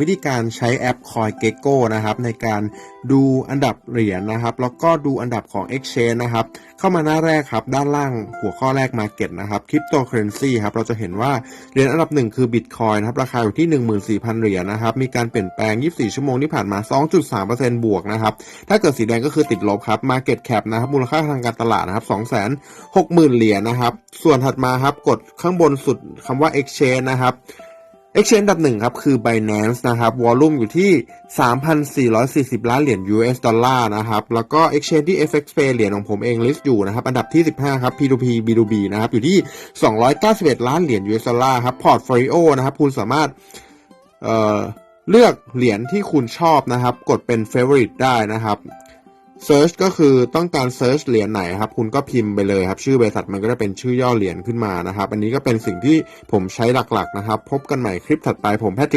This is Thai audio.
วิธีการใช้แอป CoinGecko นะครับในการดูอันดับเหรียญนะครับ แล้วก็ดูอันดับของ Exchange นะครับ เข้ามาหน้าแรกครับ ด้านล่างหัวข้อแรก Market นะครับ Cryptocurrency ครับเราจะเห็นว่าเหรียญอันดับหนึ่งคือ Bitcoin นะครับ ราคาอยู่ที่ 14,000 เหรียญนะครับ มีการเปลี่ยนแปลง 24 ชั่วโมงที่ผ่านมา 2.3%บวกนะครับ ถ้าเกิดสีแดงก็คือติดลบครับ Market Cap นะครับมูลค่าทางการตลาดนะครับ260,000 เหรียญนะครับส่วนถัดมาครับกดข้างบนสุดคำว่า Exchange นะครับ Exchange อันดับหนึ่งครับคือ Binance นะครับวอลลุ่มอยู่ที่ 3,440 ล้านเหรียญ US ดอลลาร์นะครับ แล้วก็ Exchange ที่ FX Pay เหรียญของผมเอง list อยู่นะครับ อันดับที่ 15 ครับ P2P B2B นะครับ อยู่ที่ 291 ล้านเหรียญ US ดอลลาร์ครับ Portfolio นะครับ คุณสามารถเอ่อเลือกเหรียญที่คุณชอบนะครับ กดเป็น favorite ได้นะครับ Search ก็คือต้องการ Search เหรียญไหนครับ คุณก็พิมพ์ไปเลยครับ ชื่อบริษัทมันก็จะเป็นชื่อย่อเหรียญขึ้นมานะครับ อันนี้ก็เป็นสิ่งที่ผมใช้หลักๆนะครับ พบกันใหม่คลิปถัดไปผมแพทริก